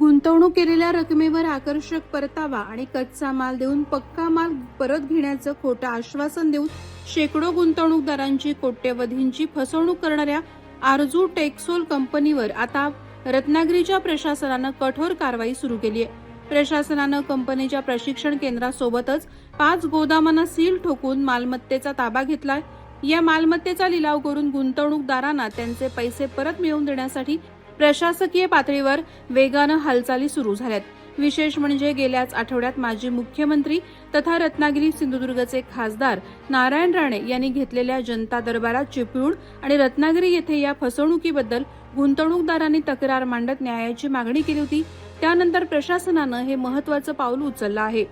गुंतवणूक केलेल्या रकमेवर आकर्षक परतावा आणि कच्चा माल देऊन पक्का माल परत घेण्याचं खोटं आश्वासन देऊन शेकडो गुंतवणूकदारांची कोट्यवधींची फसवणूक करणाऱ्या आरजू टेक्सोल कंपनीवर आता रत्नागिरीच्या प्रशासनानं कठोर कारवाई सुरू केली आहे. प्रशासनानं कंपनीच्या प्रशिक्षण केंद्रासोबतच पाच गोदामांना सील ठोकून मालमत्तेचा ताबा घेतलाय. या मालमत्तेचा लिलाव करून गुंतवणूकदारांना त्यांचे पैसे परत मिळवून देण्यासाठी प्रशासकीय पातळीवर वेगानं हालचाली सुरू झाल्यात. विशेष म्हणजे गेल्याच आठवड्यात माजी मुख्यमंत्री तथा रत्नागिरी सिंधुदुर्गचे खासदार नारायण राणे यांनी घेतलेल्या जनता दरबारात चिपळूण आणि रत्नागिरी येथे या फसवणुकीबद्दल गुंतवणूकदारांनी तक्रार मांडत न्यायाची मागणी केली होती. त्यानंतर प्रशासनानं हे महत्वाचं पाऊल उचललं आहे.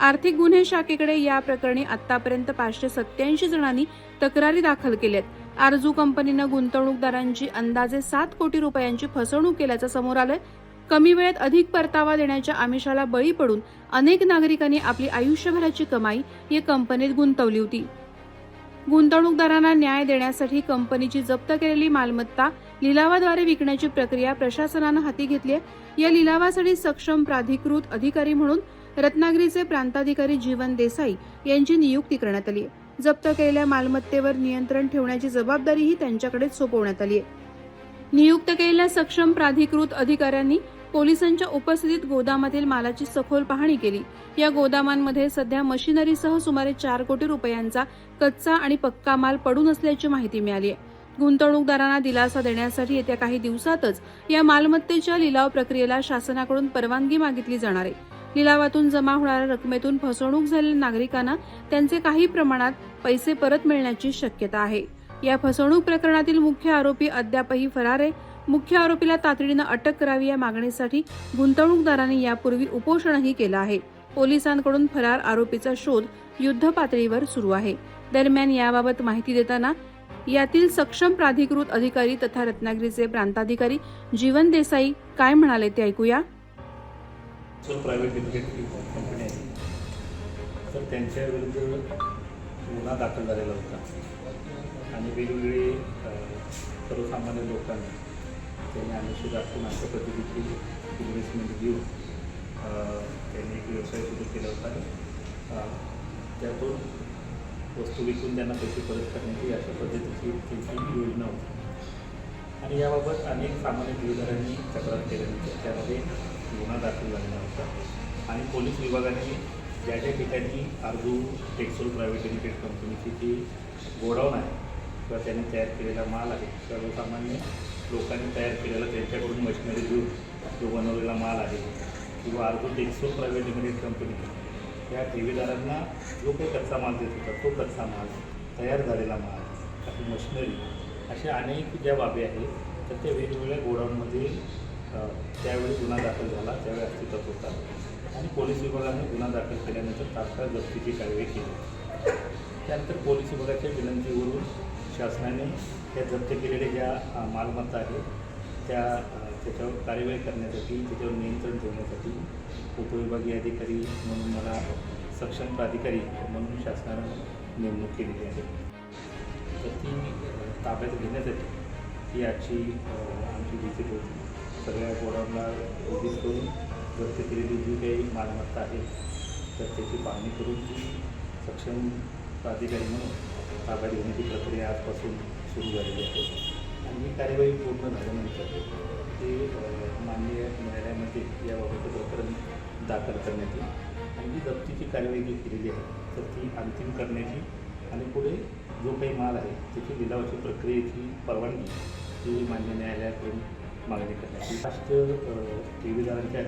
आर्थिक गुन्हे शाखेकडे या प्रकरणी आतापर्यंत पाचशे सत्याऐंशी जणांनी तक्रारी दाखल केल्यात. आरजू कंपनीनं गुंतवणूकदारांची अंदाजे सात कोटी रुपयांची फसवणूक केल्याचं समोर आलंय. कमी वेळेत अधिक परतावा देण्याच्या आमिषाला बळी पडून अनेक नागरिकांनी आपली आयुष्यभराची कमाई या कंपनीत गुंतवली होती. गुंतवणूकदारांना न्याय देण्यासाठी कंपनीची जप्त केलेली मालमत्ता लिलावाद्वारे विकण्याची प्रक्रिया प्रशासनानं हाती घेतली आहे या लिलावासाठी सक्षम प्राधिकृत अधिकारी म्हणून रत्नागिरीचे प्रांताधिकारी जीवन देसाई यांची नियुक्ती करण्यात आली आहे जप्त केलेल्या मालमत्तेवर नियंत्रण ठेवण्याची जबाबदारीही त्यांच्याकडेच सोपवण्यात आली आहे. नियुक्त केलेल्या सक्षम प्राधिकृत अधिकाऱ्यांनी पोलिसांच्या उपस्थितीत गोदामातील मालाची सखोल पाहणी केली. या गोदामांमध्ये सध्या मशिनरीसह सुमारे चार कोटी रुपयांचा कच्चा आणि पक्का माल पडून असल्याची माहिती मिळाली आहे. गुंतवणूकदारांना दिलासा देण्यासाठी येत्या काही दिवसातच या मालमत्तेच्या लिलाव प्रक्रियेला शासनाकडून परवानगी मागितली जाणार आहे. लिलावातून जमा होणाऱ्या रकमेतून फसवणूक झालेल्या नागरिकांना त्यांचे काही प्रमाणात पैसे परत मिळण्याची शक्यता आहे. या फसवणूक प्रकरणातील मुख्य आरोपी अद्यापही फरार आहे. मुख्य आरोपीला तातडीनं अटक करावी या मागणीसाठी गुंतवणूकदारांनी यापूर्वी उपोषणही केलं आहे. पोलिसांकडून फरार आरोपीचा शोध युद्ध पातळीवर सुरू आहे. दरम्यान याबाबत माहिती देताना यातील सक्षम प्राधिकृत अधिकारी तथा रत्नागिरीचे प्रांताधिकारी जीवन देसाई काय म्हणाले ते ऐकूया. सर प्रायव्हेट लिमिटेड कंपनी आहे. तर त्यांच्या विरुद्ध गुन्हा दाखल झालेला होता. आणि वेगवेगळे सर्वसामान्य लोकांना त्यांनी अनुषी दाखवून अशा पद्धतीची इन्व्हेस्टमेंट घेऊन त्यांनी एक व्यवसाय सुरू केला होता. त्यातून वस्तू विकून त्यांना पैसे परत करण्याची अशा पद्धतीची त्यांची योजना होती. आणि याबाबत अनेक सामान्य ठेवीदारांनी तक्रार केल्यानंतर त्यामध्ये गुन्हा दाखल झालेला होता. आणि पोलीस विभागाने ज्या ज्या ठिकाणी आरजू टेक्सोल प्रायव्हेट लिमिटेड कंपनीची जी गोडाऊन आहे किंवा त्यांनी तयार केलेला माल आहे सर्वसामान्य लोकांनी तयार केलेला त्यांच्याकडून मशिनरी घेऊन जो बनवलेला माल आहे किंवा Aarzoo Texol private limited company. या ठेवीदारांना जो काही कच्चा माल देत होता तो कच्चा माल तयार झालेला माल काही मशिनरी अशा अनेक ज्या बाबी आहेत तर त्या वेगवेगळ्या गोडाऊनमध्ये त्यावेळी गुन्हा दाखल झाला त्यावेळी अस्तित्वात होता. आणि पोलीस विभागाने गुन्हा दाखल केल्यानंतर तात्काळ जप्तीची कारवाई केली. त्यानंतर पोलीस विभागाच्या विनंतीवरून शासनाने त्या जप्त केलेल्या ज्या मालमत्ता आहेत त्या त्याच्यावर कार्यवाही करण्यासाठी त्याच्यावर नियंत्रण ठेवण्यासाठी उपविभागीय अधिकारी म्हणून मला सक्षम प्राधिकारी म्हणून शासनानं नेमणूक केलेली आहे. तर ती ताब्यात घेण्यासाठी ती आजची आमची विजिट होती. सगळ्या गोडाऊनला विजिट करून जप्त केलेली जी काही मालमत्ता आहे तर त्याची पाहणी करून ती सक्षम प्राधिकारी म्हणून ताब्यात घेण्याची प्रक्रिया आजपासून सुरू झालेली आहे. आणि ही कार्यवाही पूर्ण झाल्यानंतर ते माननीय न्यायालयामध्ये याबाबतचं प्रकरण दाखल करण्यात येईल. आणि जी जप्तीची कार्यवाही जी केलेली आहे तर ती अंतिम करण्याची आणि पुढे जो काही माल आहे त्याची लिलावाची प्रक्रियेची परवानगी ही मान्य न्यायालयाकडून मागणी करण्याची राष्ट्र ठेवीदारांच्या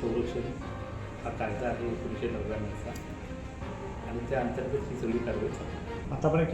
संरक्षण हा कायदा आहे एकोणीसशे नव्याण्णवचा. आणि त्या अंतर्गत ही सगळी कारवाई आतापर्यंत